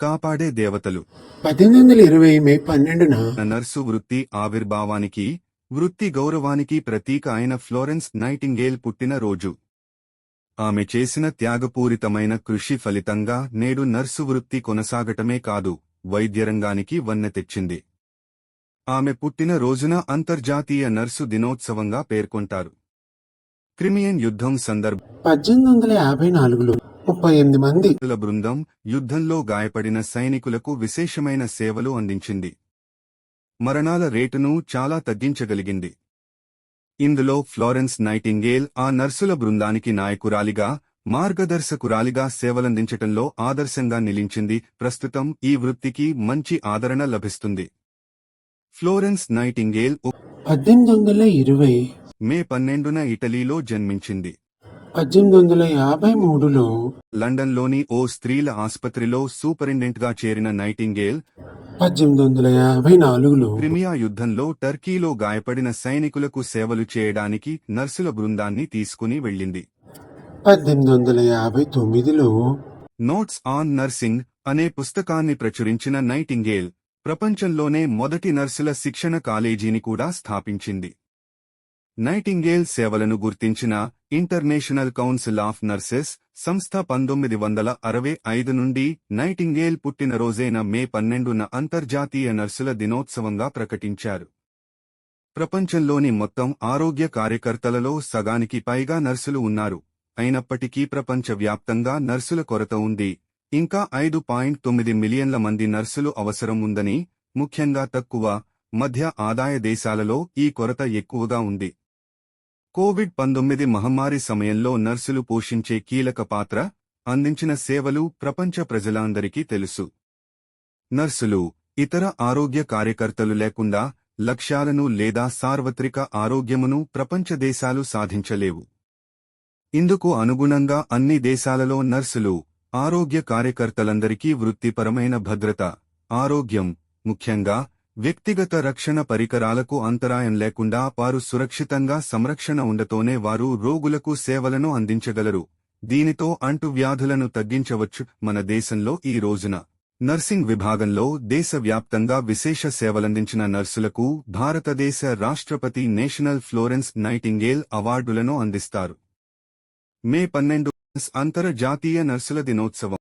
కాపాడే దేవతలు. పద్దెనిమిది వందల ఇరవై మే పన్నెండున నర్సు వృత్తి ఆవిర్భావానికి వృత్తి గౌరవానికి ప్రతీక అయిన ఫ్లోరెన్స్ నైటింగేల్ పుట్టిన రోజు. ఆమె చేసిన త్యాగపూరితమైన కృషి ఫలితంగా నేడు నర్సు వృత్తి కొనసాగటమే కాదు వైద్యరంగానికి వన్నె తెచ్చింది. ఆమె పుట్టిన రోజున అంతర్జాతీయ నర్సు దినోత్సవంగా పేర్కొంటారు. క్రిమియన్ యుద్ధం సందర్భ పద్దెనిమిది వందల యాభై నాలుగులో ముప్పై ఎనిమిది మంది. బృందం యుద్ధంలో గాయపడిన సైనికులకు విశేషమైన సేవలు అందించింది. మరణాల రేటును చాలా తగ్గించగలిగింది. ఇందులో ఫ్లోరెన్స్ నైటింగేల్ ఆ నర్సుల బృందానికి నాయకురాలిగా మార్గదర్శకురాలిగా సేవలందించటంలో ఆదర్శంగా నిలిచింది. ప్రస్తుతం ఈ వృత్తికి మంచి ఆదరణ లభిస్తుంది. ఫ్లోరెన్స్ నైటింగేల్ పద్దెనిమిది వందల ఇరవై మే పన్నెండున ఇటలీలో జన్మించింది. పద్దెనిమిది వందల యాభై మూడులో లండన్లోని ఓ స్త్రీల ఆసుపత్రిలో సూపరింటెండెంట్గా చేరిన నైటింగేల్ పద్దెనిమిది వందల యాభై నాలుగులో క్రిమియా యుద్ధంలో టర్కీలో గాయపడిన సైనికులకు సేవలు చేయడానికి నర్సుల బృందాన్ని తీసుకుని వెళ్ళింది. పద్దెనిమిది వందల యాభై తొమ్మిదిలో నోట్స్ ఆన్ నర్సింగ్ అనే పుస్తకాన్ని ప్రచురించిన నైటింగేల్ ప్రపంచంలోనే మొదటి నర్సుల శిక్షణ కాలేజీని కూడా స్థాపించింది. నైటింగేల్ సేవలను గుర్తించిన ఇంటర్నేషనల్ కౌన్సిల్ ఆఫ్ నర్సెస్ సంస్థ పంతొమ్మిది వందల అరవై ఐదు నుండి నైటింగేల్ పుట్టినరోజైన మే పన్నెండున అంతర్జాతీయ నర్సుల దినోత్సవంగా ప్రకటించారు. ప్రపంచంలోని మొత్తం ఆరోగ్య కార్యకర్తలలో సగానికి పైగా నర్సులు ఉన్నారు. అయినప్పటికీ ప్రపంచవ్యాప్తంగా నర్సుల కొరత ఉంది. ఇంకా ఐదు పాయింట్ తొమ్మిది మిలియన్ల మంది నర్సులు అవసరం ఉందని ముఖ్యంగా తక్కువ మధ్య ఆదాయ దేశాలలో ఈ కొరత ఎక్కువగా ఉంది. కోవిడ్ పంతొమ్మిది మహమ్మారి సమయంలో నర్సులు పోషించే కీలక పాత్ర అందించిన సేవలు ప్రపంచ ప్రజలందరికీ తెలుసు. నర్సులు ఇతర ఆరోగ్య కార్యకర్తలు లేకుండా లక్ష్యాలను లేదా సార్వత్రిక ఆరోగ్యమును ప్రపంచ దేశాలు సాధించలేవు. ఇందుకు అనుగుణంగా అన్ని దేశాలలో నర్సులు ఆరోగ్య కార్యకర్తలందరికీ వృత్తిపరమైన భద్రత ఆరోగ్యం ముఖ్యంగా వ్యక్తిగత రక్షణ పరికరాలకు అంతరాయం లేకుండా వారు సురక్షితంగా సంరక్షణ ఉండతోనే వారు రోగులకు సేవలను అందించగలరు. దీనితో అంటువ్యాధులను తగ్గించవచ్చు. మన దేశంలో ఈ రోజున నర్సింగ్ విభాగంలో దేశవ్యాప్తంగా విశేష సేవలందించిన నర్సులకు భారతదేశ రాష్ట్రపతి నేషనల్ ఫ్లోరెన్స్ నైటింగేల్ అవార్డులను అందిస్తారు. మే పన్నెండు అంతర్జాతీయ నర్సుల దినోత్సవం.